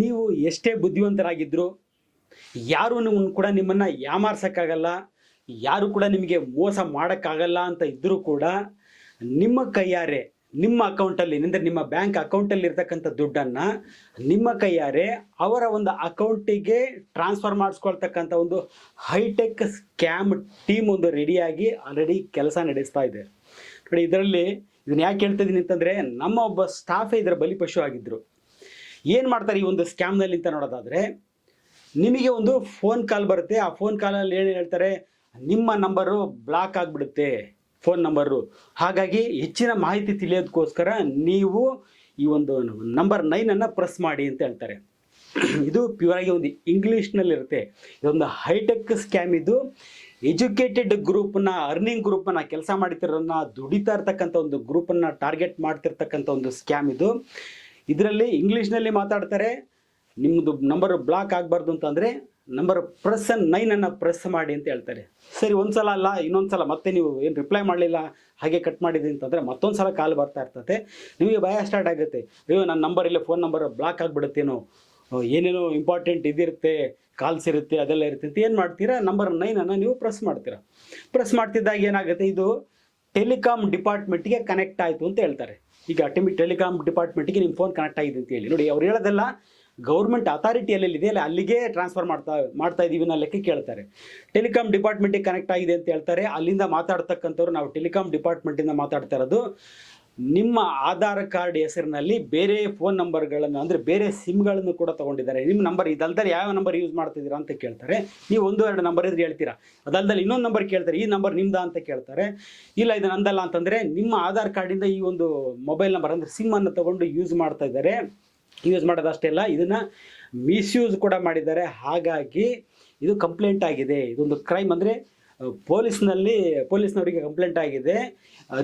ನೀವು ಎಷ್ಟೇ ಬುದ್ಧಿವಂತರಾಗಿದ್ದರೂ ಯಾರು ಕೂಡ ನಿಮ್ಮನ್ನು ಯಾಮಾರ್ಸೋಕ್ಕಾಗಲ್ಲ, ಯಾರು ಕೂಡ ನಿಮಗೆ ಮೋಸ ಮಾಡೋಕ್ಕಾಗಲ್ಲ ಅಂತ ಇದ್ದರೂ ಕೂಡ ನಿಮ್ಮ ಕೈಯಾರೆ ನಿಮ್ಮ ಅಕೌಂಟಲ್ಲಿ, ಅಂದರೆ ನಿಮ್ಮ ಬ್ಯಾಂಕ್ ಅಕೌಂಟಲ್ಲಿ ಇರ್ತಕ್ಕಂಥ ದುಡ್ಡನ್ನು ನಿಮ್ಮ ಕೈಯಾರೆ ಅವರ ಒಂದು ಅಕೌಂಟಿಗೆ ಟ್ರಾನ್ಸ್ಫರ್ ಮಾಡಿಸ್ಕೊಳ್ತಕ್ಕಂಥ ಒಂದು ಹೈಟೆಕ್ ಸ್ಕ್ಯಾಮ್ ಟೀಮ್ ಒಂದು ರೆಡಿಯಾಗಿ ಆಲ್ರೆಡಿ ಕೆಲಸ ನಡೆಸ್ತಾ ಇದೆ. ನೋಡಿ, ಇದರಲ್ಲಿ ಇದನ್ನ ಯಾಕೆ ಹೇಳ್ತಿದ್ದೀನಿ ಅಂತಂದರೆ, ನಮ್ಮ ಒಬ್ಬ ಸ್ಟಾಫೇ ಇದರ ಬಲಿಪಶು ಆಗಿದ್ದರು ಏನು ಮಾಡ್ತಾರೆ ಈ ಒಂದು ಸ್ಕ್ಯಾಮ್ನಲ್ಲಿ ಅಂತ ನೋಡೋದಾದರೆ, ನಿಮಗೆ ಒಂದು ಫೋನ್ ಕಾಲ್ ಬರುತ್ತೆ. ಆ ಫೋನ್ ಕಾಲಲ್ಲಿ ಏನು ಹೇಳ್ತಾರೆ, ನಿಮ್ಮ ನಂಬರು ಬ್ಲಾಕ್ ಆಗಿಬಿಡುತ್ತೆ ಫೋನ್ ನಂಬರು ಹಾಗಾಗಿ ಹೆಚ್ಚಿನ ಮಾಹಿತಿ ತಿಳಿಯೋದಕ್ಕೋಸ್ಕರ ನೀವು ಈ ಒಂದು ನಂಬರ್ ನೈನನ್ನು ಪ್ರೆಸ್ ಮಾಡಿ ಅಂತ ಹೇಳ್ತಾರೆ. ಇದು ಪ್ಯೂರ್ ಆಗಿ ಒಂದು ಇಂಗ್ಲೀಷ್ನಲ್ಲಿರುತ್ತೆ ಇದೊಂದು ಹೈಟೆಕ್ ಸ್ಕ್ಯಾಮ್ ಇದು. ಎಜುಕೇಟೆಡ್ ಗ್ರೂಪ್ನ ಅರ್ನಿಂಗ್ ಗ್ರೂಪನ್ನ ಕೆಲಸ ಮಾಡ್ತಿರೋನ್ನ ದುಡಿತಾ ಇರ್ತಕ್ಕಂಥ ಒಂದು ಗ್ರೂಪನ್ನು ಟಾರ್ಗೆಟ್ ಮಾಡ್ತಿರ್ತಕ್ಕಂಥ ಒಂದು ಸ್ಕ್ಯಾಮ್ ಇದು. ಇದರಲ್ಲಿ ಇಂಗ್ಲೀಷ್ನಲ್ಲಿ ಮಾತಾಡ್ತಾರೆ. ನಿಮ್ಮದು ನಂಬರ್ ಬ್ಲಾಕ್ ಆಗಬಾರ್ದು ಅಂತಂದರೆ ನಂಬರ್ ಪ್ರೆಸ್ ನೈನನ್ನು ಪ್ರೆಸ್ ಮಾಡಿ ಅಂತ ಹೇಳ್ತಾರೆ. ಸರಿ, ಒಂದ್ಸಲ ಅಲ್ಲ ಇನ್ನೊಂದು ಸಲ ಮತ್ತೆ ನೀವು ಏನು ರಿಪ್ಲೈ ಮಾಡಲಿಲ್ಲ, ಹಾಗೆ ಕಟ್ ಮಾಡಿದ್ರಿ ಅಂತಂದರೆ ಮತ್ತೊಂದು ಸಲ ಕಾಲ್ ಬರ್ತಾ ಇರ್ತದೆ. ನಿಮಗೆ ಭಯ ಸ್ಟಾರ್ಟ್ ಆಗುತ್ತೆ. ಅಯ್ಯೋ ನನ್ನ ನಂಬರ್ ಇಲ್ಲ ಫೋನ್ ನಂಬರ್ ಬ್ಲಾಕ್ ಆಗಿಬಿಡುತ್ತೇನೋ. ಏನೇನೋ ಇಂಪಾರ್ಟೆಂಟ್ ಇದಿರುತ್ತೆ ಕಾಲ್ಸ್ ಇರುತ್ತೆ, ಅದೆಲ್ಲ ಇರುತ್ತೆ ಅಂತ ಏನು ಮಾಡ್ತೀರಾ? ನಂಬರ್ ನೈನನ್ನು ನೀವು ಪ್ರೆಸ್ ಮಾಡ್ತೀರಾ. ಪ್ರೆಸ್ ಮಾಡ್ತಿದ್ದಾಗ ಏನಾಗುತ್ತೆ? ಇದು ಟೆಲಿಕಾಮ್ ಡಿಪಾರ್ಟ್ಮೆಂಟ್ಗೆ ಕನೆಕ್ಟ್ ಆಯಿತು ಅಂತ ಹೇಳ್ತಾರೆ. ಈಗ ಟೆಮಿ ಟೆಲಿಕಾಮ್ ಡಿಪಾರ್ಟ್ಮೆಂಟ್ಗೆ ನಿಮ್ಮ ಫೋನ್ ಕನೆಕ್ಟ್ ಆಗಿದೆ ಅಂತ ಹೇಳಿ. ನೋಡಿ, ಅವ್ರು ಹೇಳೋದೆಲ್ಲ ಗೌರ್ಮೆಂಟ್ ಅಥಾರಿಟಿ ಎಲ್ಲೆಲ್ಲಿದೆ ಅಲ್ಲ ಅಲ್ಲಿಗೆ ಟ್ರಾನ್ಸ್ಫರ್ ಮಾಡ್ತಾ ಮಾಡ್ತಾ ಇದ್ದೀವಿ ಅನ್ನೋ ಲೆಕ್ಕ ಕೇಳ್ತಾರೆ. ಟೆಲಿಕಾಮ್ ಡಿಪಾರ್ಟ್ಮೆಂಟಿಗೆ ಕನೆಕ್ಟ್ ಆಗಿದೆ ಅಂತ ಹೇಳ್ತಾರೆ. ಅಲ್ಲಿಂದ ಮಾತಾಡ್ತಕ್ಕಂಥವ್ರು ನಾವು ಟೆಲಿಕಾಮ್ ಡಿಪಾರ್ಟ್ಮೆಂಟಿಂದ ಮಾತಾಡ್ತಾ ಇರೋದು. ನಿಮ್ಮ ಆಧಾರ್ ಕಾರ್ಡ್ ಹೆಸರಿನಲ್ಲಿ ಬೇರೆ ಫೋನ್ ನಂಬರ್ಗಳನ್ನು ಅಂದರೆ ಬೇರೆ ಸಿಮ್ಗಳನ್ನು ಕೂಡ ತೊಗೊಂಡಿದ್ದಾರೆ. ನಿಮ್ಮ ನಂಬರ್ ಇದಲ್ದಲ್ಲಿ ಯಾವ ನಂಬರ್ ಯೂಸ್ ಮಾಡ್ತಿದ್ದೀರಾ ಅಂತ ಕೇಳ್ತಾರೆ. ನೀವು ಒಂದು ಎರಡು ನಂಬರ್ ಇದ್ರೆ ಹೇಳ್ತೀರಾ? ಅದಲ್ದಲ್ಲಿ ಇನ್ನೊಂದು ನಂಬರ್ ಕೇಳ್ತಾರೆ, ಈ ನಂಬರ್ ನಿಮ್ದಾ ಅಂತ ಕೇಳ್ತಾರೆ. ಇಲ್ಲ ಇದು ನಂದಲ್ಲ ಅಂತಂದರೆ ನಿಮ್ಮ ಆಧಾರ್ ಕಾರ್ಡಿಂದ ಈ ಒಂದು ಮೊಬೈಲ್ ನಂಬರ್ ಅಂದರೆ ಸಿಮ್ಮನ್ನು ತೊಗೊಂಡು ಯೂಸ್ ಮಾಡ್ತಾ ಇದ್ದಾರೆ. ಯೂಸ್ ಮಾಡೋದಷ್ಟೇ ಅಲ್ಲ ಇದನ್ನು ಮಿಸ್ಯೂಸ್ ಕೂಡ ಮಾಡಿದ್ದಾರೆ. ಹಾಗಾಗಿ ಇದು ಕಂಪ್ಲೇಂಟ್ ಆಗಿದೆ. ಇದೊಂದು ಕ್ರೈಮ್ ಅಂದರೆ ಪೊಲೀಸ್ನಲ್ಲಿ, ಪೊಲೀಸ್ನವರಿಗೆ ಕಂಪ್ಲೇಂಟ್ ಆಗಿದೆ.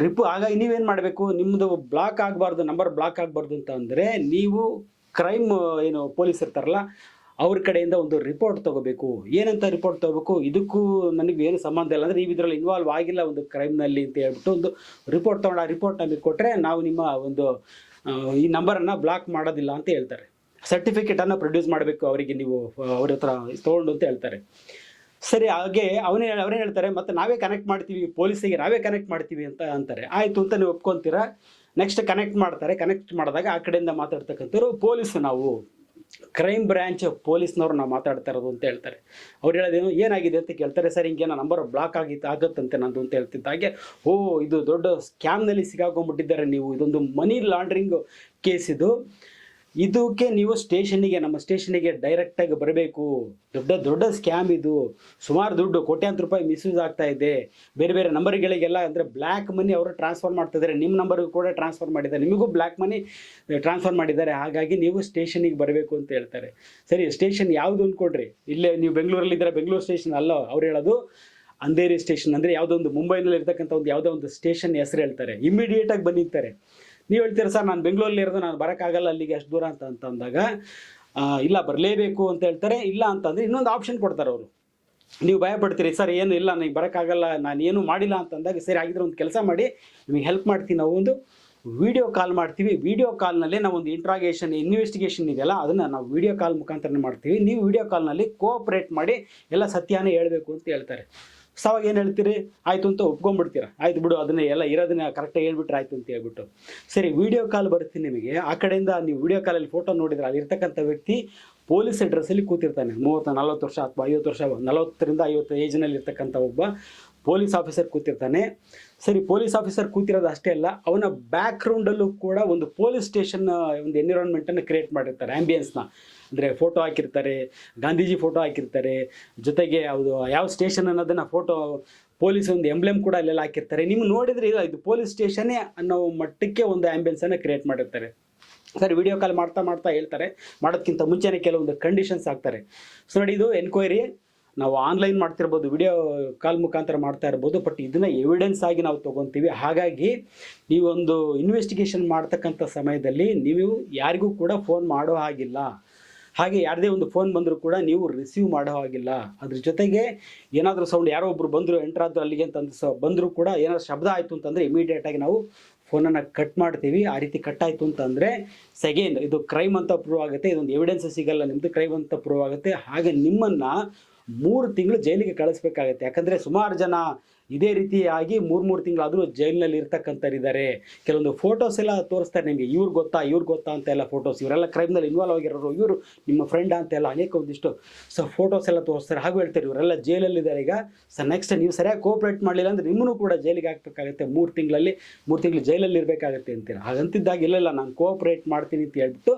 ರಿಪು, ಹಾಗಾಗಿ ನೀವೇನು ಮಾಡಬೇಕು? ನಿಮ್ಮದು ಬ್ಲಾಕ್ ಆಗಬಾರ್ದು, ನಂಬರ್ ಬ್ಲಾಕ್ ಆಗಬಾರ್ದು ಅಂತ ಅಂದರೆ ನೀವು ಕ್ರೈಮ್, ಏನು, ಪೊಲೀಸ್ ಇರ್ತಾರಲ್ಲ, ಅವ್ರ ಕಡೆಯಿಂದ ಒಂದು ರಿಪೋರ್ಟ್ ತಗೋಬೇಕು. ಏನಂತ ರಿಪೋರ್ಟ್ ತಗೋಬೇಕು? ಇದಕ್ಕೂ ನನಗೆ ಏನು ಸಂಬಂಧ ಇಲ್ಲ. ಅಂದರೆ ನೀವು ಇದರಲ್ಲಿ ಇನ್ವಾಲ್ವ್ ಆಗಿಲ್ಲ ಒಂದು ಕ್ರೈಮ್ನಲ್ಲಿ ಅಂತ ಹೇಳ್ಬಿಟ್ಟು ಒಂದು ರಿಪೋರ್ಟ್ ತೊಗೊಂಡು ಆ ರಿಪೋರ್ಟ್ ನಮಗೆ ಕೊಟ್ಟರೆ ನಾವು ನಿಮ್ಮ ಒಂದು ಈ ನಂಬರನ್ನು ಬ್ಲಾಕ್ ಮಾಡೋದಿಲ್ಲ ಅಂತ ಹೇಳ್ತಾರೆ. ಸರ್ಟಿಫಿಕೇಟನ್ನು ಪ್ರೊಡ್ಯೂಸ್ ಮಾಡಬೇಕು ಅವರಿಗೆ ನೀವು, ಅವ್ರ ಹತ್ರ ತೊಗೊಂಡು ಅಂತ ಹೇಳ್ತಾರೆ. ಸರಿ, ಹಾಗೆ ಅವನೇ ಅವರೇ ಹೇಳ್ತಾರೆ, ಮತ್ತೆ ನಾವೇ ಕನೆಕ್ಟ್ ಮಾಡ್ತೀವಿ, ಪೊಲೀಸಿಗೆ ನಾವೇ ಕನೆಕ್ಟ್ ಮಾಡ್ತೀವಿ ಅಂತ ಅಂತಾರೆ. ಆಯಿತು ಅಂತ ನೀವು ಒಪ್ಕೊಂತೀರಾ? ನೆಕ್ಸ್ಟ್ ಕನೆಕ್ಟ್ ಮಾಡ್ತಾರೆ. ಕನೆಕ್ಟ್ ಮಾಡಿದಾಗ ಆ ಕಡೆಯಿಂದ ಮಾತಾಡ್ತಕ್ಕಂಥವ್ರು ಪೊಲೀಸ್ ನಾವು. ಕ್ರೈಮ್ ಬ್ರ್ಯಾಂಚ್ ಪೊಲೀಸ್ನವ್ರು ನಾವು ಮಾತಾಡ್ತಾ ಇರೋದು ಅಂತ ಹೇಳ್ತಾರೆ. ಅವ್ರು ಹೇಳೋದೇನು, ಏನಾಗಿದೆ? ಅಂತ ಕೇಳ್ತಾರೆ. ಸರ್ ಹಿಂಗೆ ನಂಬರ್ ಬ್ಲಾಕ್ ಆಗಿತ್ತು ಆಗುತ್ತಂತೆ ನಂದು ಅಂತ ಹೇಳ್ತಿದ್ದಾಗೆ ಓ, ಇದು ದೊಡ್ಡ ಸ್ಕ್ಯಾಮ್ನಲ್ಲಿ ಸಿಗಾಕೊಂಡ್ಬಿಟ್ಟಿದ್ದಾರೆ ನೀವು. ಇದೊಂದು ಮನಿ ಲಾಂಡ್ರಿಂಗ್ ಕೇಸ್ ಇದು. ಇದಕ್ಕೆ ನೀವು ಸ್ಟೇಷನ್ಗೆ ನಮ್ಮ ಸ್ಟೇಷನ್ನಿಗೆ ಡೈರೆಕ್ಟಾಗಿ ಬರಬೇಕು. ದೊಡ್ಡ ದೊಡ್ಡ ಸ್ಕ್ಯಾಮ್ ಇದು. ಸುಮಾರು ದುಡ್ಡು, ಕೋಟ್ಯಾಂತರ ರೂಪಾಯಿ ಮಿಸ್ಯೂಸ್ ಆಗ್ತಾ ಇದೆ. ಬೇರೆ ಬೇರೆ ನಂಬರ್ಗಳಿಗೆಲ್ಲ ಅಂದರೆ ಬ್ಲ್ಯಾಕ್ ಮನಿ ಅವರು ಟ್ರಾನ್ಸ್ಫರ್ ಮಾಡ್ತಾ ಇದ್ದಾರೆ ನಿಮ್ಮ ನಂಬರ್ಗೂ ಕೂಡ ಟ್ರಾನ್ಸ್ಫರ್ ಮಾಡಿದ್ದಾರೆ. ನಿಮಗೂ ಬ್ಲ್ಯಾಕ್ ಮನಿ ಟ್ರಾನ್ಸ್ಫರ್ ಮಾಡಿದ್ದಾರೆ. ಹಾಗಾಗಿ ನೀವು ಸ್ಟೇಷನಿಗೆ ಬರಬೇಕು ಅಂತ ಹೇಳ್ತಾರೆ. ಸರಿ, ಸ್ಟೇಷನ್ ಯಾವುದು ಅಂದ್ಕೊಡ್ರಿ ಇಲ್ಲೇ ನೀವು ಬೆಂಗಳೂರಲ್ಲಿದ್ದರೆ, ಬೆಂಗಳೂರು ಸ್ಟೇಷನ್? ಅಲ್ಲ, ಅವ್ರು ಹೇಳೋದು ಅಂಧೇರಿ ಸ್ಟೇಷನ್. ಅಂದರೆ ಯಾವುದೋ ಒಂದು ಮುಂಬೈನಲ್ಲಿ ಇರ್ತಕ್ಕಂಥ ಒಂದು, ಯಾವುದೋ ಒಂದು ಸ್ಟೇಷನ್ ಹೆಸರು ಹೇಳ್ತಾರೆ. ಇಮ್ಮಿಡಿಯೇಟಾಗಿ ಬಂದಿರ್ತಾರೆ. ನೀವು ಹೇಳ್ತೀರಾ ಸರ್, ನಾನು ಬೆಂಗಳೂರಲ್ಲಿ ಇರೋದು, ನಾನು ಬರೋಕ್ಕಾಗಲ್ಲ ಅಲ್ಲಿಗೆ ಅಷ್ಟು ದೂರ ಅಂತ ಅಂತಂದಾಗ ಇಲ್ಲ ಬರಲೇಬೇಕು ಅಂತ ಹೇಳ್ತಾರೆ, ಇಲ್ಲ ಅಂತಂದರೆ ಇನ್ನೊಂದು ಆಪ್ಷನ್ ಕೊಡ್ತಾರೆ ಅವರು. ನೀವು ಭಯ ಪಡ್ತೀರಿ ಸರ್, ಏನು ಇಲ್ಲ ನನಗೆ ಬರೋಕ್ಕಾಗಲ್ಲ ನಾನು ಏನು ಮಾಡಿಲ್ಲ ಅಂತಂದಾಗ ಸರಿ ಆಗಿದ್ರೆ ಒಂದು ಕೆಲಸ ಮಾಡಿ, ನಿಮಗೆ ಹೆಲ್ಪ್ ಮಾಡ್ತೀನಿ, ನಾವು ಒಂದು ವಿಡಿಯೋ ಕಾಲ್ ಮಾಡ್ತೀವಿ. ವಿಡಿಯೋ ಕಾಲ್ನಲ್ಲಿ ನಾವು ಒಂದು ಇಂಟ್ರಾಗೇಷನ್ ಇನ್ವೆಸ್ಟಿಗೇಷನ್ ಇದೆಯಲ್ಲ, ಅದನ್ನು ನಾವು ವಿಡಿಯೋ ಕಾಲ್ ಮುಖಾಂತರ ಮಾಡ್ತೀವಿ. ನೀವು ವಿಡಿಯೋ ಕಾಲ್ನಲ್ಲಿ ಕೋಆಪ್ರೇಟ್ ಮಾಡಿ, ಎಲ್ಲ ಸತ್ಯನೇ ಹೇಳಬೇಕು ಅಂತ ಹೇಳ್ತಾರೆ. ಸೊ ಅವಾಗ ಏನು ಹೇಳ್ತೀರಿ? ಆಯಿತು ಅಂತ ಒಪ್ಕೊಂಡ್ಬಿಡ್ತೀರಾ? ಆಯ್ತು ಬಿಡು, ಅದನ್ನ ಎಲ್ಲ ಇರೋದನ್ನ ಕರೆಕ್ಟಾಗಿ ಹೇಳ್ಬಿಟ್ರೆ ಆಯ್ತು ಅಂತ ಹೇಳ್ಬಿಟ್ಟು. ಸರಿ ವಿಡಿಯೋ ಕಾಲ್ ಬರುತ್ತೆ ನಿಮಗೆ. ಆ ಕಡೆಯಿಂದ ನೀವು ವಿಡಿಯೋ ಕಾಲಲ್ಲಿ ಫೋಟೋ ನೋಡಿದ್ರೆ ಅಲ್ಲಿರ್ತಕ್ಕಂಥ ವ್ಯಕ್ತಿ ಪೊಲೀಸ್ ಅಡ್ರೆಸ್ಸಲ್ಲಿ ಕೂತಿರ್ತಾನೆ. ಮೂವತ್ತು, ನಲ್ವತ್ತು ವರ್ಷ ಅಥವಾ ಐವತ್ತು ವರ್ಷ, ನಲವತ್ತರಿಂದ ಐವತ್ತು ಏಜ್ನಲ್ಲಿ ಇರ್ತಕ್ಕಂಥ ಒಬ್ಬ ಪೊಲೀಸ್ ಆಫೀಸರ್ ಕೂತಿರ್ತಾನೆ. ಸರಿ ಪೊಲೀಸ್ ಆಫೀಸರ್ ಕೂತಿರೋದು ಅಷ್ಟೇ ಅಲ್ಲ, ಅವನ ಬ್ಯಾಕ್ಗ್ರೌಂಡಲ್ಲೂ ಕೂಡ ಒಂದು ಪೊಲೀಸ್ ಸ್ಟೇಷನ್ ಒಂದು ಎನ್ವಿರಾನ್ಮೆಂಟನ್ನು ಕ್ರಿಯೇಟ್ ಮಾಡಿರ್ತಾರೆ ಆ್ಯಂಬಿಯನ್ಸ್ನ ಅಂದರೆ ಫೋಟೋ ಹಾಕಿರ್ತಾರೆ, ಗಾಂಧೀಜಿ ಫೋಟೋ ಹಾಕಿರ್ತಾರೆ, ಜೊತೆಗೆ ಅದು ಯಾವ ಸ್ಟೇಷನ್ ಅನ್ನೋದನ್ನು ಫೋಟೋ ಪೊಲೀಸ್ ಒಂದು ಎಂಬ್ಲೆಮ್ ಕೂಡ ಅಲ್ಲೆಲ್ಲ ಹಾಕಿರ್ತಾರೆ. ನಿಮ್ಗೆ ನೋಡಿದರೆ ಇಲ್ಲ ಇದು ಪೊಲೀಸ್ ಸ್ಟೇಷನ್ನೇ ಅನ್ನೋ ಮಟ್ಟಕ್ಕೆ ಒಂದು ಆ್ಯಂಬಿಯನ್ಸನ್ನು ಕ್ರಿಯೇಟ್ ಮಾಡಿರ್ತಾರೆ. ಸರಿ ವಿಡಿಯೋ ಕಾಲ್ ಮಾಡ್ತಾ ಮಾಡ್ತಾ ಹೇಳ್ತಾರೆ ಮಾಡೋದಕ್ಕಿಂತ ಮುಂಚೆನೇ ಕೆಲವೊಂದು ಕಂಡೀಷನ್ಸ್ ಹಾಕ್ತಾರೆ ಸೊ ನೋಡಿ, ಇದು ಎನ್ಕ್ವೈರಿ ನಾವು ಆನ್ಲೈನ್ ಮಾಡ್ತಿರ್ಬೋದು ವಿಡಿಯೋ ಕಾಲ್ ಮುಖಾಂತರ ಮಾಡ್ತಾ ಇರ್ಬೋದು ಬಟ್ ಇದನ್ನು ಎವಿಡೆನ್ಸ್ ಆಗಿ ನಾವು ತೊಗೊತೀವಿ. ಹಾಗಾಗಿ ನೀವೊಂದು ಇನ್ವೆಸ್ಟಿಗೇಷನ್ ಮಾಡ್ತಕ್ಕಂಥ ಸಮಯದಲ್ಲಿ ನೀವು ಯಾರಿಗೂ ಕೂಡ ಫೋನ್ ಮಾಡೋ ಹಾಗಿಲ್ಲ. ಹಾಗೆ ಯಾರದೇ ಒಂದು ಫೋನ್ ಬಂದರೂ ಕೂಡ ನೀವು ರಿಸೀವ್ ಮಾಡೋ ಹಾಗಿಲ್ಲ. ಅದ್ರ ಜೊತೆಗೆ ಏನಾದರೂ ಸೌಂಡ್ ಯಾರೋ ಒಬ್ರು ಬಂದರು ಎಂಟ್ರಾದ್ರು ಅಲ್ಲಿಗೆ ಅಂತಂದು ಸ ಬಂದರೂ ಕೂಡ ಏನಾದರೂ ಶಬ್ದ ಆಯಿತು ಅಂತಂದರೆ ಇಮಿಡಿಯೇಟಾಗಿ ನಾವು ಫೋನನ್ನು ಕಟ್ ಮಾಡ್ತೀವಿ. ಆ ರೀತಿ ಕಟ್ ಆಯಿತು ಅಂತಂದರೆ ಸೆಕೆಂಡ್ ಇದು ಕ್ರೈಮ್ ಅಂತ ಪ್ರೂವ್ ಆಗುತ್ತೆ. ಇದೊಂದು ಎವಿಡೆನ್ಸ್ ಸಿಗಲ್ಲ ನಿಮ್ಮದು ಕ್ರೈಮ್ ಅಂತ ಪ್ರೂವ್ ಆಗುತ್ತೆ. ಹಾಗೆ ನಿಮ್ಮನ್ನು ಮೂರು ತಿಂಗಳು ಜೈಲಿಗೆ ಕಳಿಸ್ಬೇಕಾಗತ್ತೆ. ಯಾಕಂದರೆ ಸುಮಾರು ಜನ ಇದೇ ರೀತಿಯಾಗಿ ಮೂರು ಮೂರು ತಿಂಗಳಾದರೂ ಜೈಲಿನಲ್ಲಿ ಇರ್ತಕ್ಕಂಥರಿದ್ದಾರೆ ಕೆಲವೊಂದು ಫೋಟೋಸ್ ಎಲ್ಲ ತೋರಿಸ್ತಾರೆ ನಿಮಗೆ. ಇವ್ರು ಗೊತ್ತಾ ಇವ್ರು ಗೊತ್ತಾ ಅಂತ ಎಲ್ಲ ಫೋಟೋಸ್. ಇವರೆಲ್ಲ ಕ್ರೈಮ್ನಲ್ಲಿ ಇನ್ವಾಲ್ವ್ ಆಗಿರೋರು, ಇವರು ನಿಮ್ಮ ಫ್ರೆಂಡ್ ಅಂತೆಲ್ಲ ಅನೇಕ ಒಂದಿಷ್ಟು ಸೊ ಫೋಟೋಸ್ ಎಲ್ಲ ತೋರಿಸ್ತಾರೆ. ಹಾಗೂ ಹೇಳ್ತಾರೆ, ಇವರೆಲ್ಲ ಜೈಲಲ್ಲಿದ್ದಾರೆ. ಈಗ ಸೊ ನೆಕ್ಸ್ಟ್ ನೀವು ಸರಿಯಾಗಿ ಕೋಪ್ರೇಟ್ ಮಾಡಲಿಲ್ಲ ಅಂದರೆ ನಿಮ್ಮನ್ನು ಕೂಡ ಜೈಲಿಗೆ ಹಾಕ್ಬೇಕಾಗುತ್ತೆ. ಮೂರು ತಿಂಗಳಲ್ಲಿ, ಮೂರು ತಿಂಗಳು ಜೈಲಲ್ಲಿ ಇರಬೇಕಾಗುತ್ತೆ ಅಂತೀರ? ಹಾಗಂತಿದ್ದಾಗ, ಇಲ್ಲ ಇಲ್ಲ, ನಾನು ಕೋಆಪ್ರೇಟ್ ಮಾಡ್ತೀನಿ ಅಂತ ಹೇಳ್ಬಿಟ್ಟು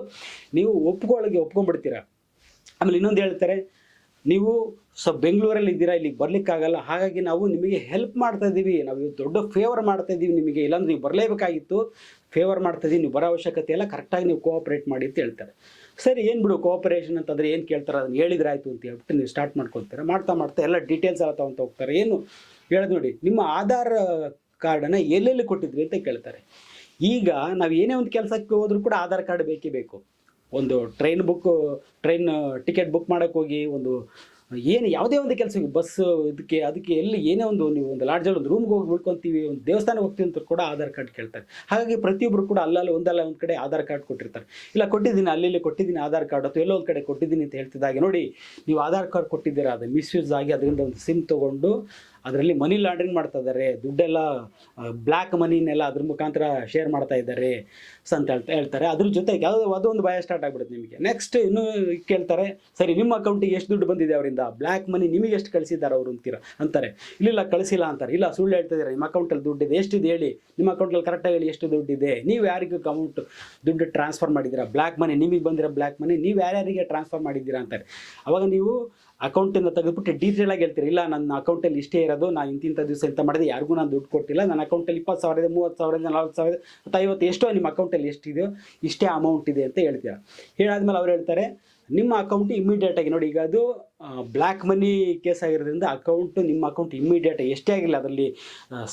ನೀವು ಒಪ್ಕೊಳ್ಳೋಗೆ ಒಪ್ಕೊಂಡ್ಬಿಡ್ತೀರ? ಆಮೇಲೆ ಇನ್ನೊಂದು ಹೇಳ್ತಾರೆ ನೀವು ಸೊ ಬೆಂಗಳೂರಲ್ಲಿ ಇದ್ದೀರಾ, ಇಲ್ಲಿಗೆ ಬರ್ಲಿಕ್ಕಾಗಲ್ಲ, ಹಾಗಾಗಿ ನಾವು ನಿಮಗೆ ಹೆಲ್ಪ್ ಮಾಡ್ತಾ ಇದ್ದೀವಿ. ನಾವು ದೊಡ್ಡ ಫೇವರ್ ಮಾಡ್ತಾ ಇದ್ದೀವಿ ನಿಮಗೆ. ಇಲ್ಲಾಂದ್ರೆ ನೀವು ಬರಲೇಬೇಕಾಗಿತ್ತು. ಫೇವರ್ ಮಾಡ್ತಾ ಇದ್ದೀವಿ, ನೀವು ಬರೋ ಅವಶ್ಯಕತೆ ಇಲ್ಲ ಕರೆಕ್ಟಾಗಿ ನೀವು ಕೋಆಪ್ರೇಟ್ ಮಾಡಿ ಅಂತ ಹೇಳ್ತಾರೆ. ಸರಿ, ಏನು ಬಿಡು ಕೋಆಪರೇಷನ್ ಅಂತಂದರೆ ಏನು ಕೇಳ್ತಾರೆ? ಅದನ್ನ ಹೇಳಿದ್ರೆ ಆಯಿತು ಅಂತ ಹೇಳ್ಬಿಟ್ಟು ನೀವು ಸ್ಟಾರ್ಟ್ ಮಾಡ್ಕೊಳ್ತಾರೆ? ಮಾಡ್ತಾ ಮಾಡ್ತಾ ಎಲ್ಲ ಡೀಟೇಲ್ಸ್ ಎಲ್ಲ ತೊಗೊಂತ ಹೋಗ್ತಾರೆ. ಏನು? ಹೇಳೋದು ನೋಡಿ, ನಿಮ್ಮ ಆಧಾರ್ ಕಾರ್ಡನ್ನು ಎಲ್ಲೆಲ್ಲಿ ಕೊಟ್ಟಿದ್ರಿ ಅಂತ ಕೇಳ್ತಾರೆ. ಈಗ ನಾವು ಏನೇ ಒಂದು ಕೆಲಸಕ್ಕೆ ಹೋದರೂ ಕೂಡ ಆಧಾರ್ ಕಾರ್ಡ್ ಬೇಕೇ ಬೇಕು. ಒಂದು train book train ticket book ಮಾಡೋಕೆ ಹೋಗಿ ಒಂದು, ಏನು ಯಾವುದೇ ಒಂದು ಕೆಲಸಕ್ಕೆ ಬಸ್ ಇದಕ್ಕೆ, ಅದಕ್ಕೆ ಎಲ್ಲಿ ಏನೇ ಒಂದು ನೀವು ಒಂದು ಲಾಡ್ಜಲ್ಲಿ ಒಂದು ರೂಮ್ಗೆ ಹೋಗಿ ಉಳ್ಕೊತೀವಿ, ಒಂದು ದೇವಸ್ಥಾನಕ್ಕೆ ಹೋಗ್ತೀವಿ ಅಂತ ಕೂಡ ಆಧಾರ್ ಕಾರ್ಡ್ ಕೇಳ್ತಾರೆ. ಹಾಗಾಗಿ ಪ್ರತಿಯೊಬ್ಬರು ಕೂಡ ಅಲ್ಲಲ್ಲಿ ಒಂದಲ್ಲ ಒಂದು ಕಡೆ ಆಧಾರ್ ಕಾರ್ಡ್ ಕೊಟ್ಟಿರ್ತಾರೆ. ಇಲ್ಲ ಕೊಟ್ಟಿದ್ದೀನಿ ಅಲ್ಲಿ ಕೊಟ್ಟಿದ್ದೀನಿ ಆಧಾರ್ ಕಾರ್ಡ್ ಅಥವಾ ಎಲ್ಲೋ ಒಂದು ಕಡೆ ಕೊಟ್ಟಿದ್ದೀನಿ ಅಂತ ಹೇಳ್ತಿದ್ದಾಗೆ ನೋಡಿ, ನೀವು ಆಧಾರ್ ಕಾರ್ಡ್ ಕೊಟ್ಟಿದ್ದೀರಾ, ಅದು ಮಿಸ್ಯೂಸ್ ಆಗಿ ಅದರಿಂದ ಒಂದು ಸಿಮ್ ತೊಗೊಂಡು ಅದರಲ್ಲಿ ಮನಿ ಲಾಂಡ್ರಿಂಗ್ ಮಾಡ್ತಾ ಇದ್ದಾರೆ ದುಡ್ಡೆಲ್ಲ ಬ್ಲ್ಯಾಕ್ ಮನಿನೆಲ್ಲ ಅದ್ರ ಮುಖಾಂತರ ಶೇರ್ ಮಾಡ್ತಾ ಇದ್ದಾರೆ ಅಂತ ಹೇಳ್ತಾ, ಹೇಳ್ತಾರೆ. ಅದ್ರ ಜೊತೆಗೆ ಯಾವುದೋ, ಅದೊಂದು ಭಯ ಸ್ಟಾರ್ಟ್ ಆಗ್ಬಿಡುತ್ತೆ ನಿಮಗೆ. ನೆಕ್ಸ್ಟ್ ಇನ್ನೂ ಕೇಳ್ತಾರೆ, ಸರಿ, ನಿಮ್ಮ ಅಕೌಂಟಿಗೆ ಎಷ್ಟು ದುಡ್ಡು ಬಂದಿದೆ ಅವರಿಂದ? ಬ್ಲ್ಯಾಕ್ ಮನಿ ನಿಮಗೆ ಎಷ್ಟು ಕಳಿಸಿದ್ದಾರೆ ಅವರು ಅಂತೀರ? ಅಂತಾರೆ. ಇಲ್ಲ ಕಳಿಸಿಲ್ಲ ಅಂತಾರೆ. ಇಲ್ಲ, ಸುಳ್ಳು ಹೇಳ್ತಾ ಇದ್ದಾರೆ ನಿಮ್ಮ ಅಕೌಂಟಲ್ಲಿ ದುಡ್ಡಿದೆ. ಎಷ್ಟಿದೆ ಹೇಳಿ? ನಿಮ್ಮ ಅಕೌಂಟಲ್ಲಿ ಕರೆಕ್ಟಾಗಿ ಹೇಳಿ ಎಷ್ಟು ದುಡ್ಡಿದೆ? ನೀವು ಯಾರಿಗೂ ಅಕೌಂಟ್ ದುಡ್ಡು ಟ್ರಾನ್ಸ್ಫರ್ ಮಾಡಿದ್ದೀರಾ? ಬ್ಲ್ಯಾಕ್ ಮನಿ ನಿಮಗೆ ಬಂದಿರೋ ಬ್ಲ್ಯಾಕ್ ಮನಿ ನೀವು ಯಾರ್ಯಾರಿಗೆ ಟ್ರಾನ್ಸ್ಫರ್ ಮಾಡಿದ್ದೀರಾ? ಅಂತಾರೆ. ಅವಾಗ ನೀವು ಅಕೌಂಟಿಂದ ತೆಗೆದುಬಿಟ್ಟು ಡೀಟೇಲ್ ಆಗಿ ಹೇಳ್ತೀರಿ, ಇಲ್ಲ, ನನ್ನ ಅಕೌಂಟಲ್ಲಿ ಇಷ್ಟೇ ಇರೋದು ನಾನು ಇಂತಿಂಥ ದಿವಸ ಎಂತ ಮಾಡಿದೆ, ಯಾರಿಗೂ ನಾನು ದುಡ್ಡು ಕೊಟ್ಟಿಲ್ಲ. ನನ್ನ ಅಕೌಂಟಲ್ಲಿ ಇಪ್ಪತ್ತು ಸಾವಿರ ಇದೆ, ಮೂವತ್ತು ಸಾವಿರ ಇದೆ, ನಲ್ವತ್ತು ಸಾವಿರ ಮತ್ತು ಐವತ್ತು ಎಷ್ಟೋ ನಿಮ್ಮ ಅಕೌಂಟಲ್ಲಿ ಎಷ್ಟಿದೆಯೋ, ಇಷ್ಟೇ ಅಮೌಂಟ್ ಇದೆ ಅಂತ ಹೇಳ್ತೀರಾ. ಹೇಳಾದ್ಮೇಲೆ ಅವ್ರು ಹೇಳ್ತಾರೆ, ನಿಮ್ಮ ಅಕೌಂಟ್ ಇಮ್ಮಿಡಿಯೇಟಾಗಿ ನೋಡಿ, ಈಗ ಅದು ಬ್ಲ್ಯಾಕ್ ಮನಿ ಕೇಸ್ ಆಗಿರೋದ್ರಿಂದ ಅಕೌಂಟು ನಿಮ್ಮ ಅಕೌಂಟ್ ಇಮಿಡಿಯೇಟ್ ಎಷ್ಟೇ ಆಗಿರಲಿ, ಅದರಲ್ಲಿ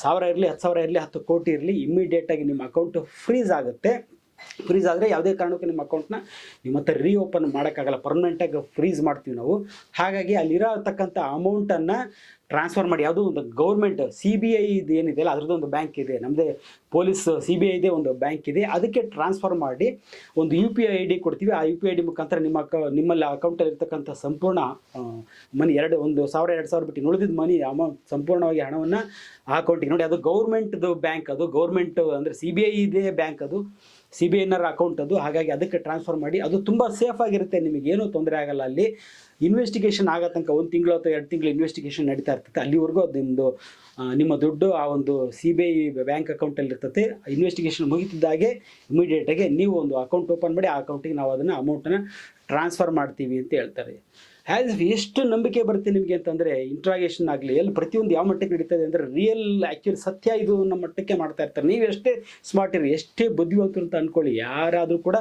ಸಾವಿರ ಇರಲಿ, ಹತ್ತು ಸಾವಿರ ಇರಲಿ, ಹತ್ತು ಕೋಟಿ ಇರಲಿ ಇಮ್ಮಿಡಿಯೇಟಾಗಿ ನಿಮ್ಮ ಅಕೌಂಟ್ ಫ್ರೀಸ್ ಆಗುತ್ತೆ. ಫ್ರೀಸ್ ಆದರೆ ಯಾವುದೇ ಕಾರಣಕ್ಕೂ ನಿಮ್ಮ ಅಕೌಂಟ್ನ ಹತ್ರ ಮತ್ತೆ ರೀಓಪನ್ ಮಾಡೋಕ್ಕಾಗಲ್ಲ ಪರ್ಮನೆಂಟಾಗಿ ಫ್ರೀಸ್ ಮಾಡ್ತೀವಿ ನಾವು. ಹಾಗಾಗಿ ಅಲ್ಲಿರತಕ್ಕಂಥ ಅಮೌಂಟನ್ನು ಟ್ರಾನ್ಸ್ಫರ್ ಮಾಡಿ, ಯಾವುದೋ ಒಂದು ಗೌರ್ಮೆಂಟ್ ಸಿ ಬಿ ಐ ಇದು ಏನಿದೆ ಅಲ್ಲ ಅದ್ರದ್ದು ಒಂದು ಬ್ಯಾಂಕ್ ಇದೆ. ನಮ್ಮದೇ ಪೊಲೀಸ್ ಸಿ ಬಿ ಐದೇ ಒಂದು ಬ್ಯಾಂಕ್ ಇದೆ. ಅದಕ್ಕೆ ಟ್ರಾನ್ಸ್ಫರ್ ಮಾಡಿ ಒಂದು U P I I D ಕೊಡ್ತೀವಿ. ಆ ಯು ಪಿ ಐ ಡಿ ಮುಖಾಂತರ ನಿಮ್ಮ ಅಕ ನಿಮ್ಮಲ್ಲಿ ಅಕೌಂಟಲ್ಲಿ ಇರ್ತಕ್ಕಂಥ ಸಂಪೂರ್ಣ ಮನಿ ಎರಡು, ಒಂದು ಸಾವಿರ, ಎರಡು ಸಾವಿರ ಬಿಟ್ಟು ಉಳಿದಿದ್ದ ಮನಿ ಅಮೌಂಟ್ ಸಂಪೂರ್ಣವಾಗಿ ಹಣವನ್ನು ಆ ಅಕೌಂಟಿಗೆ ನೋಡಿ. ಅದು ಗೌರ್ಮೆಂಟ್ದು ಬ್ಯಾಂಕ್ ಅದು. ಗೌರ್ಮೆಂಟ್ ಅಂದರೆ ಸಿ ಬಿ ಐ ಇದೇ ಬ್ಯಾಂಕ್ ಅದು. ಸಿ ಬಿ ಐನರ ಅಕೌಂಟ್ ಅದು. ಹಾಗಾಗಿ ಅದಕ್ಕೆ ಟ್ರಾನ್ಸ್ಫರ್ ಮಾಡಿ. ಅದು ತುಂಬ ಸೇಫ್ ಆಗಿರುತ್ತೆ. ನಿಮಗೆ ಏನೂ ತೊಂದರೆ ಆಗಲ್ಲ. ಅಲ್ಲಿ ಇನ್ವೆಸ್ಟಿಗೇಷನ್ ಆಗೋ ತನಕ ಒಂದು ತಿಂಗಳು ಅಥವಾ ಎರಡು ತಿಂಗಳು ಇನ್ವೆಸ್ಟಿಗೇಷನ್ ನಡೀತಾ ಇರ್ತದೆ. ಅಲ್ಲಿವರೆಗೂ ಅದು ನಿಮ್ಮದು ನಿಮ್ಮ ದುಡ್ಡು ಆ ಒಂದು ಸಿ ಬಿ ಐ ಬ್ಯಾಂಕ್ ಅಕೌಂಟಲ್ಲಿ ಇರ್ತದೆ. ಇನ್ವೆಸ್ಟಿಗೇಷನ್ ಮುಗಿತಿದ್ದಾಗೆ ಇಮಿಡಿಯೇಟಾಗಿ ನೀವು ಒಂದು ಅಕೌಂಟ್ ಓಪನ್ ಮಾಡಿ ಆ ಅಕೌಂಟಿಗೆ ನಾವು ಅದನ್ನು ಅಮೌಂಟನ್ನು ಟ್ರಾನ್ಸ್ಫರ್ ಮಾಡ್ತೀವಿ ಅಂತ ಹೇಳ್ತಾರೆ. ಹ್ಯಾಸ್ ಎಷ್ಟು ನಂಬಿಕೆ ಬರುತ್ತೆ ನಿಮಗೆ ಅಂತಂದರೆ ಇಂಟ್ರಾಗೇಷನ್ ಆಗಲಿ, ಎಲ್ಲಿ ಪ್ರತಿಯೊಂದು ಯಾವ ಮಟ್ಟಕ್ಕೆ ನಡೀತದೆ ಅಂದರೆ ರಿಯಲ್ ಆ್ಯಕ್ಚುಲಿ ಸತ್ಯ ಇದು ನಮ್ಮ ಮಟ್ಟಕ್ಕೆ ಮಾಡ್ತಾ ಇರ್ತಾರೆ. ನೀವು ಎಷ್ಟೇ ಸ್ಮಾರ್ಟ್ ಇರಿ ಎಷ್ಟೇ ಬುದ್ಧಿವಂತರು ಅಂತ ಅಂದ್ಕೊಳ್ಳಿ ಯಾರಾದರೂ ಕೂಡ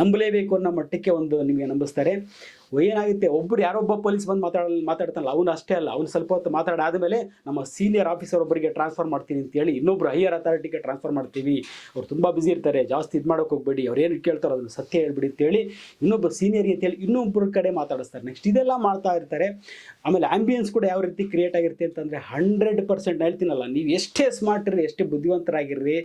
ನಂಬಲೇಬೇಕು ಅನ್ನೋ ಮಟ್ಟಕ್ಕೆ ಒಂದು ನಿಮಗೆ ನಂಬಿಸ್ತಾರೆ. ಏನಾಗುತ್ತೆ? ಒಬ್ಬರು ಯಾರೊಬ್ಬ ಪೊಲೀಸ್ ಬಂದು ಮಾತಾಡ ಮಾತಾಡ್ತಾನಲ್ಲ, ಅವನು ಅಷ್ಟೇ ಅಲ್ಲ. ಅವ್ನು ಸ್ವಲ್ಪ ಹೊತ್ತು ಮಾತಾಡಾದಮೇಲೆ ನಮ್ಮ ಸೀನಿಯರ್ ಆಫೀಸರ್ ಒಬ್ಬರಿಗೆ ಟ್ರಾನ್ಸ್ಫರ್ ಮಾಡ್ತೀನಿ ಅಂತೇಳಿ ಇನ್ನೊಬ್ರು ಹೈಯರ್ ಅಥಾರಿಟಿಗೆ ಟ್ರಾನ್ಸ್ಫರ್ ಮಾಡ್ತೀವಿ. ಅವ್ರು ತುಂಬ ಬ್ಯುಸಿ ಇರ್ತಾರೆ, ಜಾಸ್ತಿ ಇದು ಮಾಡೋಕೆ ಹೋಗ್ಬೇಡಿ, ಅವ್ರು ಏನು ಕೇಳ್ತಾರೋ ಅದನ್ನು ಸತ್ಯ ಹೇಳ್ಬಿಡಿ ಅಂತೇಳಿ ಇನ್ನೊಬ್ಬ ಸೀನಿಯರ್ ಅಂತೇಳಿ ಇನ್ನೊಬ್ಬರ ಕಡೆ ಮಾತಾಡಿಸ್ತಾರೆ. ನೆಕ್ಸ್ಟ್ ಇದೆಲ್ಲ ಮಾಡ್ತಾ ಇರ್ತಾರೆ. ಆಮೇಲೆ ಆಂಬಿಯನ್ಸ್ ಕೂಡ ಯಾವ ರೀತಿ ಕ್ರಿಯೇಟ್ ಆಗಿರುತ್ತೆ ಅಂತಂದರೆ ಹಂಡ್ರೆಡ್ ಪರ್ಸೆಂಟ್ ಹೇಳ್ತೀನಲ್ಲ, ನೀವು ಎಷ್ಟೇ ಸ್ಮಾರ್ಟ್ ಇರ್ರಿ, ಎಷ್ಟೇ ಬುದ್ಧಿವಂತರಾಗಿರ್ರಿ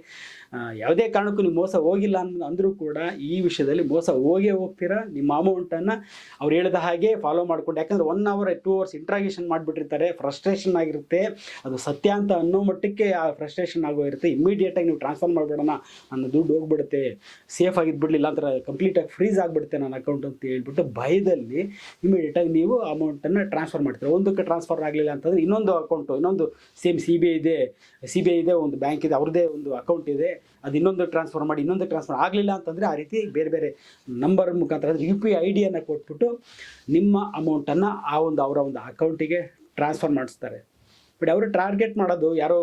ಯಾವುದೇ ಕಾರಣಕ್ಕೂ ನೀವು ಮೋಸ ಹೋಗಿಲ್ಲ ಅಂದರೂ ಕೂಡ ಈ ವಿಷಯದಲ್ಲಿ ಮೋಸ ಹೋಗೇ ಹೋಗ್ತೀರಾ, ನಿಮ್ಮ ಅಮೌಂಟನ್ನು ಅವ್ರು ಹೇಳಿದ ಹಾಗೆ ಫಾಲೋ ಮಾಡ್ಕೊಂಡು, ಯಾಕಂದರೆ one hour two hours interrogation ಮಾಡಿಬಿಟ್ಟಿರ್ತಾರೆ frustration ಆಗಿರುತ್ತೆ. ಅದು ಸತ್ಯ ಅಂತ ಅನ್ನೋ ಮಟ್ಟಕ್ಕೆ ಆ ಫ್ರಸ್ಟ್ರೇಷನ್ ಆಗೋ ಇರುತ್ತೆ. ಇಮಿಡಿಯೇಟಾಗಿ ನೀವು ಟ್ರಾನ್ಸ್ಫರ್ ಮಾಡಿಬಿಡೋಣ ನನ್ನ ದುಡ್ಡು ಹೋಗ್ಬಿಡುತ್ತೆ ಸೇಫ್ ಆಗಿದ್ಬಿಡ್ಲಿಲ್ಲ ಅಂದ್ರೆ ಕಂಪ್ಲೀಟಾಗಿ ಫ್ರೀಸ್ ಆಗಿಬಿಡುತ್ತೆ ನನ್ನ ಅಕೌಂಟ್ ಅಂತ ಹೇಳ್ಬಿಟ್ಟು ಭಯದಲ್ಲಿ ಇಮಿಡಿಯೇಟಾಗಿ ನೀವು ಅಮೌಂಟನ್ನು ಟ್ರಾನ್ಸ್ಫರ್ ಮಾಡ್ತೀರಾ. ಒಂದಕ್ಕೆ ಟ್ರಾನ್ಸ್ಫರ್ ಆಗಲಿಲ್ಲ ಅಂತಂದರೆ ಇನ್ನೊಂದು ಅಕೌಂಟು ಇನ್ನೊಂದು ಸೇಮ್ ಸಿ ಬಿ ಐ ಇದೆ ಸಿ ಬಿ ಐ ಇದೆ, ಒಂದು ಬ್ಯಾಂಕ್ ಇದೆ ಅವ್ರದ್ದೇ ಒಂದು ಅಕೌಂಟ್ ಇದೆ, ಅದು ಇನ್ನೊಂದು ಟ್ರಾನ್ಸ್ಫರ್ ಮಾಡಿ, ಇನ್ನೊಂದು ಟ್ರಾನ್ಸ್ಫರ್ ಆಗಲಿಲ್ಲ ಅಂತಂದರೆ ಆ ರೀತಿ ಬೇರೆ ಬೇರೆ ನಂಬರ್ ಮುಖಾಂತರ ಯು ಪಿ ಐ ಡಿಯನ್ನು ಕೊಟ್ಬಿಟ್ಟು ನಿಮ್ಮ ಅಮೌಂಟನ್ನು ಆ ಒಂದು ಅವರ ಒಂದು ಅಕೌಂಟಿಗೆ ಟ್ರಾನ್ಸ್ಫರ್ ಮಾಡಿಸ್ತಾರೆ. ಬಟ್ ಅವರು ಟಾರ್ಗೆಟ್ ಮಾಡೋದು ಯಾರೋ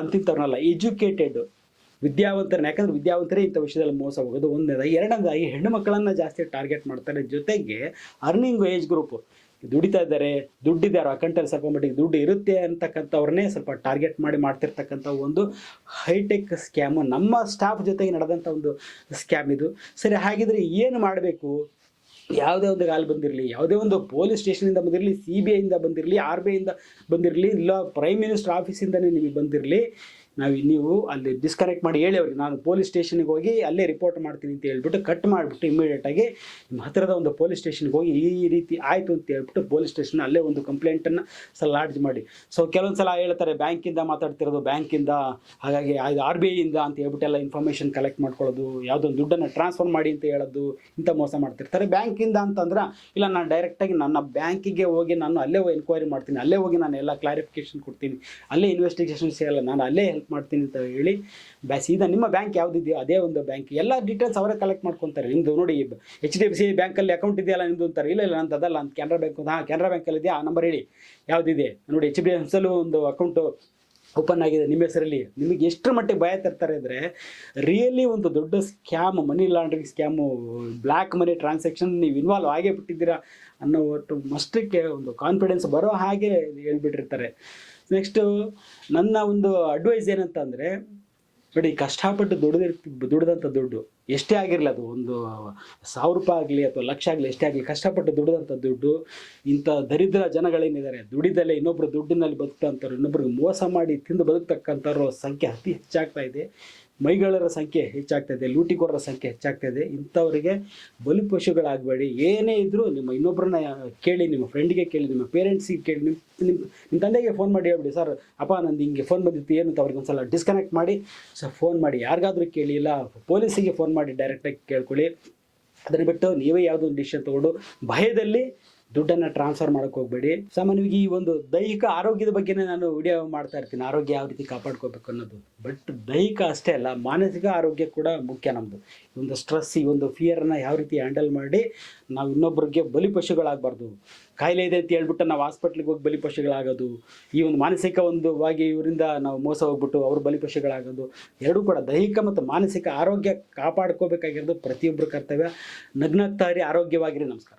ಅಂತಿಂಥವ್ರನ್ನಲ್ಲ ಎಜುಕೇಟೆಡ್ ವಿದ್ಯಾವಂತರನ್ನ. ಯಾಕಂದ್ರೆ ವಿದ್ಯಾವಂತರೇ ಇಂಥ ವಿಷಯದಲ್ಲಿ ಮೋಸ ಹೋಗೋದು ಒಂದನೇದಾಗಿ. ಎರಡನೇದಾಗಿ ಹೆಣ್ಣು ಮಕ್ಕಳನ್ನು ಜಾಸ್ತಿ ಟಾರ್ಗೆಟ್ ಮಾಡ್ತಾರೆ. ಜೊತೆಗೆ ಅರ್ನಿಂಗ್ ಏಜ್ ಗ್ರೂಪು ದುಡಿತಾ ಇದ್ದಾರೆ, ದುಡ್ಡಿದೆ ಅವ್ರ ಅಕೌಂಟಲ್ಲಿ ಸ್ವಲ್ಪ ಮಟ್ಟಿಗೆ ದುಡ್ಡು ಇರುತ್ತೆ ಅಂತಕ್ಕಂಥವ್ರನ್ನೇ ಸ್ವಲ್ಪ ಟಾರ್ಗೆಟ್ ಮಾಡಿ ಮಾಡ್ತಿರ್ತಕ್ಕಂಥ ಒಂದು ಹೈಟೆಕ್ ಸ್ಕ್ಯಾಮು ನಮ್ಮ ಸ್ಟಾಫ್ ಜೊತೆಗೆ ನಡೆದಂಥ ಒಂದು ಸ್ಕ್ಯಾಮ್ ಇದು. ಸರಿ, ಹಾಗಿದ್ರೆ ಏನು ಮಾಡಬೇಕು? ಯಾವುದೇ ಒಂದು ಗಾಲ್ ಬಂದಿರಲಿ, ಯಾವುದೇ ಒಂದು ಪೊಲೀಸ್ ಸ್ಟೇಷನಿಂದ ಬಂದಿರಲಿ ಸಿ ಬಿ ಐಯಿಂದ ಬಂದಿರಲಿ ಆರ್ ಬಿ ಐಯಿಂದ ಬಂದಿರಲಿ, ಇಲ್ಲ ಪ್ರೈಮ್ ಮಿನಿಸ್ಟರ್ ಆಫೀಸಿಂದನೇ ನಿಮಗೆ ಬಂದಿರಲಿ ನಾವು ನೀವು ಅಲ್ಲಿ ಡಿಸ್ಕನೆಕ್ಟ್ ಮಾಡಿ ಹೇಳಿ ಅವ್ರಿಗೆ. ನಾನು ಪೊಲೀಸ್ ಸ್ಟೇಷನ್ಗೆ ಹೋಗಿ ಅಲ್ಲೇ ರಿಪೋರ್ಟ್ ಮಾಡ್ತೀನಿ ಅಂತ ಹೇಳ್ಬಿಟ್ಟು ಕಟ್ ಮಾಡಿಬಿಟ್ಟು ಇಮಿಡಿಯೇಟಾಗಿ ನಿಮ್ಮ ಹತ್ತಿರದ ಒಂದು ಪೊಲೀಸ್ ಸ್ಟೇಷನ್ಗೆ ಹೋಗಿ ಈ ರೀತಿ ಆಯಿತು ಅಂತ ಹೇಳ್ಬಿಟ್ಟು ಪೊಲೀಸ್ ಸ್ಟೇಷನ್ ಅಲ್ಲೇ ಒಂದು ಕಂಪ್ಲೇಂಟನ್ನು ಸಲ ಲಾಡ್ಜ್ ಮಾಡಿ. ಸೊ ಕೆಲವೊಂದು ಸಲ ಹೇಳ್ತಾರೆ ಬ್ಯಾಂಕಿಂದ ಮಾತಾಡ್ತಿರೋದು ಬ್ಯಾಂಕಿಂದ ಹಾಗಾಗಿ ಅದು ಆರ್ ಬಿ ಐಯಿಂದ ಅಂತ ಹೇಳ್ಬಿಟ್ಟು ಎಲ್ಲ ಇನ್ಫಾರ್ಮೇಷನ್ ಕಲೆಕ್ಟ್ ಮಾಡ್ಕೊಳ್ಳೋದು, ಯಾವುದೋ ಒಂದು ದುಡ್ಡನ್ನು ಟ್ರಾನ್ಸ್ಫರ್ ಮಾಡಿ ಅಂತ ಹೇಳೋದು ಇಂಥ ಮೋಸ ಮಾಡ್ತಿರ್ತಾರೆ. ಬ್ಯಾಂಕಿಂದ ಅಂತಂದ್ರೆ, ಇಲ್ಲ ನಾನು ಡೈರೆಕ್ಟಾಗಿ ನನ್ನ ಬ್ಯಾಂಕಿಗೆ ಹೋಗಿ ನಾನು ಅಲ್ಲೇ ಎನ್ಕ್ವೈರಿ ಮಾಡ್ತೀನಿ, ಅಲ್ಲೇ ಹೋಗಿ ನಾನು ಎಲ್ಲ ಕ್ಲಾರಿಫಿಕೇಶನ್ ಕೊಡ್ತೀನಿ, ಅಲ್ಲೇ ಇನ್ವೆಸ್ಟಿಗೇಷನ್ಸ್ ಎಲ್ಲ ನಾನು ಅಲ್ಲೇ ಮಾಡ್ತೀನಿ ಅಂತ ಹೇಳಿ ಬ್ಯಾ, ಸೀದಾ ನಿಮ್ಮ ಬ್ಯಾಂಕ್ ಯಾವುದಿದೆಯೋ ಅದೇ ಒಂದು ಬ್ಯಾಂಕ್ ಎಲ್ಲ ಡೀಟೇಲ್ಸ್ ಅವರೇ ಕಲೆಕ್ಟ್ ಮಾಡ್ಕೊತಾರೆ. ನಿಮ್ಮದು ನೋಡಿ ಎಚ್ ಡಿ ಎಫ್ ಸಿ ಬ್ಯಾಂಕಲ್ಲಿ ಅಕೌಂಟ್ ಇದೆಯಲ್ಲ ನಿಮ್ಮದು ಅಂತಾರೆ. ಇಲ್ಲ ಇಲ್ಲ ಅಂತ ಅದಲ್ಲ ಅಂತ ಕೆನರಾ ಬ್ಯಾಂಕ್ ಹಾಂ ಕೆನರಾ ಬ್ಯಾಂಕಲ್ಲಿ ಇದೆಯಾ? ಆ ನಂಬರ್ ಹೇಳಿ. ಯಾವುದಿದೆ? ನೋಡಿ ಎಚ್ ಡಿ ಎಫ್ ಸಲ್ಲೂ ಒಂದು ಅಕೌಂಟು ಓಪನ್ ಆಗಿದೆ ನಿಮ್ಮ ಹೆಸರಲ್ಲಿ. ನಿಮಗೆ ಎಷ್ಟರ ಮಟ್ಟಿಗೆ ಭಯ ತರ್ತಾರೆ ಅಂದರೆ ರಿಯಲಿ ಒಂದು ದೊಡ್ಡ scam money laundering scam black money transaction ನೀವು ಇನ್ವಾಲ್ವ್ ಆಗೇ ಬಿಟ್ಟಿದ್ದೀರಾ ಅನ್ನೋ ಒಟ್ಟು ಮಸ್ಟಕ್ಕೆ ಒಂದು ಕಾನ್ಫಿಡೆನ್ಸ್ ಬರೋ ಹಾಗೆ ಹೇಳ್ಬಿಟ್ಟಿರ್ತಾರೆ. ನೆಕ್ಸ್ಟು ನನ್ನ ಒಂದು ಅಡ್ವೈಸ್ ಏನಂತ ಅಂದರೆ ನೋಡಿ, ಕಷ್ಟಪಟ್ಟು ದುಡ್ದಿರ್ತಿ ದುಡಿದಂಥ ದುಡ್ಡು ಎಷ್ಟೇ ಆಗಿರಲಿ ಅದು ಒಂದು ಸಾವಿರ ರೂಪಾಯಿ ಆಗಲಿ ಅಥವಾ ಲಕ್ಷ ಆಗಲಿ ಎಷ್ಟೇ ಆಗಲಿ ಕಷ್ಟಪಟ್ಟು ದುಡಿದಂಥ ದುಡ್ಡು, ಇಂಥ ದರಿದ್ರ ಜನಗಳೇನಿದ್ದಾರೆ, ದುಡಿದಲ್ಲೇ ಇನ್ನೊಬ್ಬರು ದುಡ್ಡಿನಲ್ಲಿ ಬದುಕ್ತಂಥವ್ರು, ಇನ್ನೊಬ್ರಿಗೆ ಮೋಸ ಮಾಡಿ ತಿಂದು ಬದುಕ್ತಕ್ಕಂಥವ್ರ ಸಂಖ್ಯೆ ಅತಿ ಹೆಚ್ಚಾಗ್ತಾ ಇದೆ. ಮೈಗಳರ ಸಂಖ್ಯೆ ಹೆಚ್ಚಾಗ್ತಾ ಇದೆ, ಲೂಟಿಕೋರರ ಸಂಖ್ಯೆ ಹೆಚ್ಚಾಗ್ತಾ ಇದೆ. ಇಂಥವರಿಗೆ ಬಲಿಪಶುಗಳಾಗಬೇಡಿ ಏನೇ ಇದ್ದರೂ ನಿಮ್ಮ ಇನ್ನೊಬ್ಬರನ್ನ ಕೇಳಿ, ನಿಮ್ಮ ಫ್ರೆಂಡ್ಗೆ ಕೇಳಿ, ನಿಮ್ಮ ಪೇರೆಂಟ್ಸಿಗೆ ಕೇಳಿ ನಿಮ್ಮ ನಿಮ್ಮ ನಿಮ್ಮ ತಂದೆಗೆ ಫೋನ್ ಮಾಡಿ ಹೇಳ್ಬಿಡಿ, ಸರ್, ಅಪ್ಪ, ನಂದು ಹಿಂಗೆ ಫೋನ್ ಬಂದಿತ್ತು, ಏನು ಅಂತ ಅವ್ರಿಗೆ ಒಂದ್ಸಲ ಡಿಸ್ಕನೆಕ್ಟ್ ಮಾಡಿ, ಸರ್ ಫೋನ್ ಮಾಡಿ. ಯಾರಿಗಾದ್ರೂ ಕೇಳಿ, ಇಲ್ಲ ಪೊಲೀಸಿಗೆ ಫೋನ್ ಮಾಡಿ ಡೈರೆಕ್ಟಾಗಿ ಕೇಳ್ಕೊಳ್ಳಿ. ಅದನ್ನು ಬಿಟ್ಟು ನೀವೇ ಯಾವುದೋ ಒಂದು ಡಿಸಿಷನ್ ತೊಗೊಂಡು, ಭಯದಲ್ಲಿ ದುಡ್ಡನ್ನು ಟ್ರಾನ್ಸ್ಫರ್ ಮಾಡೋಕೆ ಹೋಗಬೇಡಿ. ಸಾಮಾನ್ಯವಾಗಿ ಈ ಒಂದು ದೈಹಿಕ ಆರೋಗ್ಯದ ಬಗ್ಗೆನೇ ನಾನು ವಿಡಿಯೋ ಮಾಡ್ತಾ ಇರ್ತೀನಿ. ಆರೋಗ್ಯ ಯಾವ ರೀತಿ ಕಾಪಾಡ್ಕೋಬೇಕು ಅನ್ನೋದು. ಬಟ್ ದೈಹಿಕ ಅಷ್ಟೇ ಅಲ್ಲ, ಮಾನಸಿಕ ಆರೋಗ್ಯ ಕೂಡ ಮುಖ್ಯ ನಮ್ಮದು ಈ ಒಂದು ಸ್ಟ್ರೆಸ್ ಈ ಒಂದು ಫಿಯರನ್ನು ಯಾವ ರೀತಿ ಹ್ಯಾಂಡಲ್ ಮಾಡಿ ನಾವು ಇನ್ನೊಬ್ಬರಿಗೆ ಬಲಿಪಶುಗಳಾಗಬಾರ್ದು ಕಾಯಿಲೆ ಇದೆ ಅಂತ ಹೇಳ್ಬಿಟ್ಟು ನಾವು ಹಾಸ್ಪಿಟ್ಲಿಗೆ ಹೋಗಿ ಬಲಿಪಶುಗಳಾಗೋದು ಈ ಒಂದು ಮಾನಸಿಕ ಒಂದು ವಾಗಿ ಇವರಿಂದ ನಾವು ಮೋಸ ಹೋಗ್ಬಿಟ್ಟು ಅವರು ಬಲಿಪಶುಗಳಾಗೋದು ಎರಡೂ ಕೂಡ ದೈಹಿಕ ಮತ್ತು ಮಾನಸಿಕ ಆರೋಗ್ಯ ಕಾಪಾಡ್ಕೋಬೇಕಾಗಿರೋದು ಪ್ರತಿಯೊಬ್ಬರ ಕರ್ತವ್ಯ. ನಗ್ನಗ್ತಾರಿ ಆರೋಗ್ಯವಾಗಿರಿ, ನಮಸ್ಕಾರ.